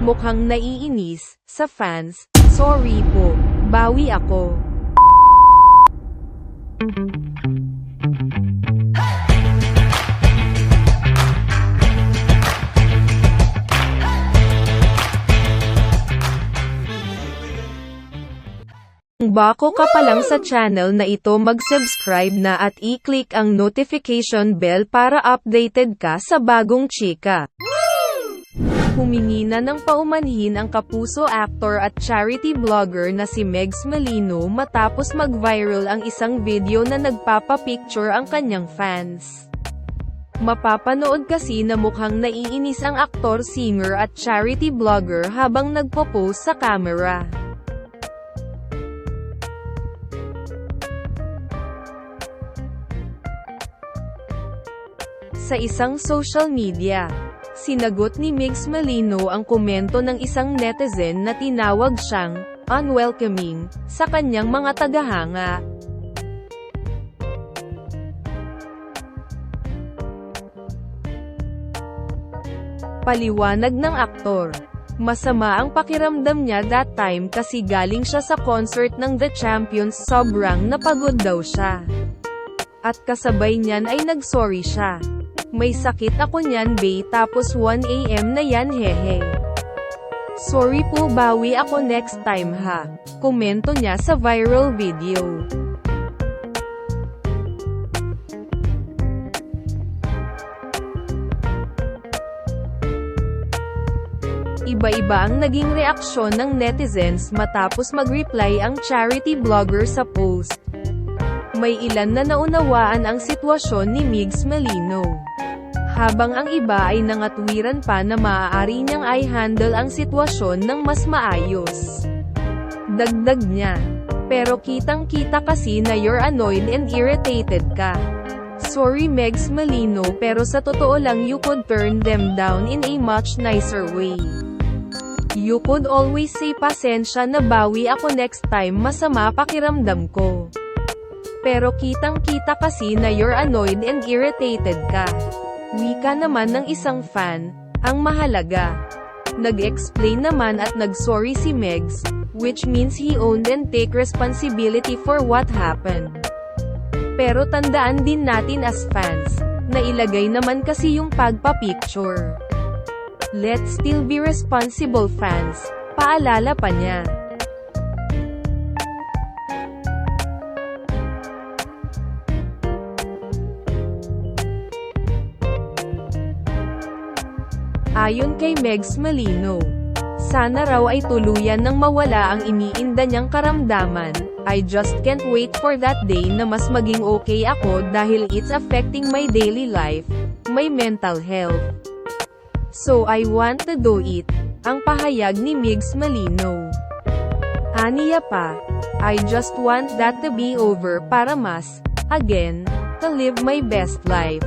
Mukhang naiinis, sa fans, sorry po, bawi ako. Bako ka pa lang sa channel na ito mag-subscribe na at i-click ang notification bell para updated ka sa bagong chika. Humingi na ng paumanhin ang kapuso actor at charity vlogger na si Megs Malino matapos mag-viral ang isang video na nagpapapicture ang kanyang fans. Mapapanood kasi na mukhang naiinis ang aktor, singer at charity vlogger habang nagpo-pose sa camera. Sa isang social media, sinagot ni Migs Malino ang komento ng isang netizen na tinawag siyang unwelcoming sa kanyang mga tagahanga. Paliwanag ng aktor. Masama ang pakiramdam niya that time kasi galing siya sa concert ng The Champions sobrang napagod daw siya. At kasabay niyan ay nagsorry siya. May sakit ako niyan bay tapos 1am na yan hehe. Sorry po bawi ako next time ha. Komento niya sa viral video. Iba-iba ang naging reaksyon ng netizens matapos mag-reply ang charity vlogger sa post. May ilan na naunawaan ang sitwasyon ni Migs Malino. Habang ang iba ay nangatwiran pa na maaari niyang i-handle ang sitwasyon ng mas maayos. Dagdag niya. Pero kitang-kita kasi na you're annoyed and irritated ka. Sorry Megs Malino pero sa totoo lang you could turn them down in a much nicer way. You could always say pasensya na bawi ako next time masama pakiramdam ko. Pero kitang-kita kasi na you're annoyed and irritated ka. Wika naman ng isang fan, ang mahalaga. Nag-explain naman at nag-sorry si Megs, which means he owned and take responsibility for what happened. Pero tandaan din natin as fans, na ilagay naman kasi yung pagpa-picture. Let's still be responsible fans, paalala pa niya. Ayon kay Megs Malino, sana raw ay tuluyan nang mawala ang iniinda niyang karamdaman. I just can't wait for that day na mas maging okay ako dahil it's affecting my daily life, my mental health. So I want to do it, ang pahayag ni Migs Malino. Aniya pa, I just want that to be over para mas, again, to live my best life.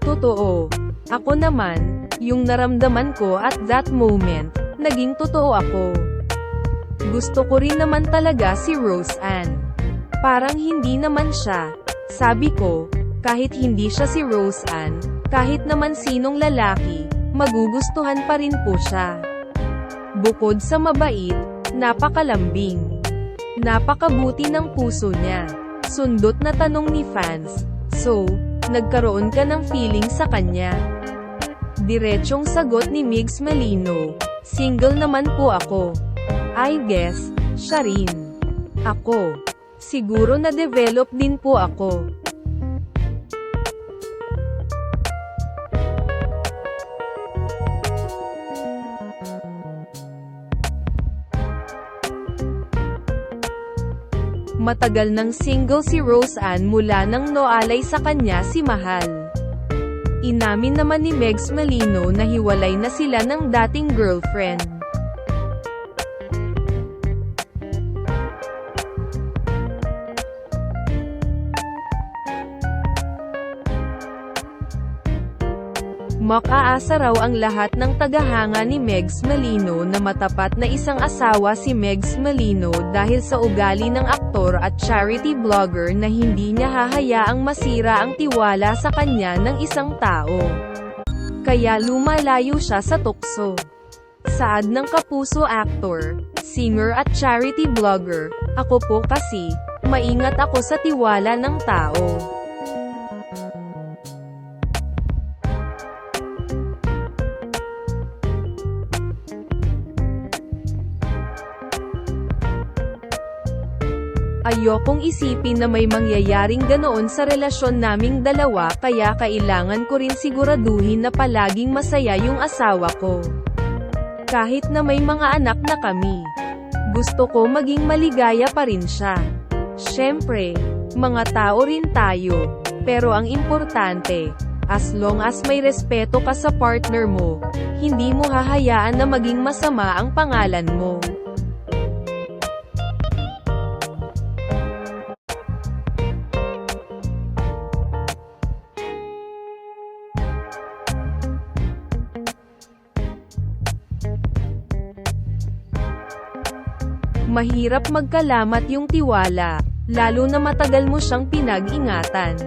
Totoo. Ako naman, yung naramdaman ko at that moment, naging totoo ako. Gusto ko rin naman talaga si Rose Ann. Parang hindi naman siya. Sabi ko, kahit hindi siya si Rose Ann, kahit naman sinong lalaki, magugustuhan pa rin po siya. Bukod sa mabait, napakalambing. Napakabuti ng puso niya. Sundot na tanong ni fans. So, nagkaroon ka ng feeling sa kanya. Diretsong sagot ni Migs Malino, single naman po ako. I guess, siya rin. Ako. Siguro na-develop din po ako. Matagal ng single si Rose Ann mula nang noalay sa kanya si Mahal. Inamin naman ni Megs Malino na hiwalay na sila ng dating girlfriend. Makaasa raw ang lahat ng tagahanga ni Megs Malino na matapat na isang asawa si Megs Malino dahil sa ugali ng aktor at charity vlogger na hindi niya hahayaang masira ang tiwala sa kanya ng isang tao. Kaya lumalayo siya sa tukso. Saad ng kapuso actor, singer at charity blogger, ako po kasi, maingat ako sa tiwala ng tao. Ayokong isipin na may mangyayaring ganoon sa relasyon naming dalawa kaya kailangan ko rin siguraduhin na palaging masaya yung asawa ko. Kahit na may mga anak na kami. Gusto ko maging maligaya pa rin siya. Siyempre, mga tao rin tayo. Pero ang importante, as long as may respeto ka sa partner mo, hindi mo hahayaan na maging masama ang pangalan mo. Mahirap magkalamat yung tiwala, lalo na matagal mo siyang pinag-ingatan.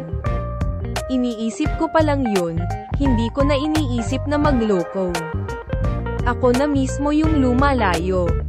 Iniisip ko pa lang yun, hindi ko na iniisip na magloko. Ako na mismo yung lumalayo.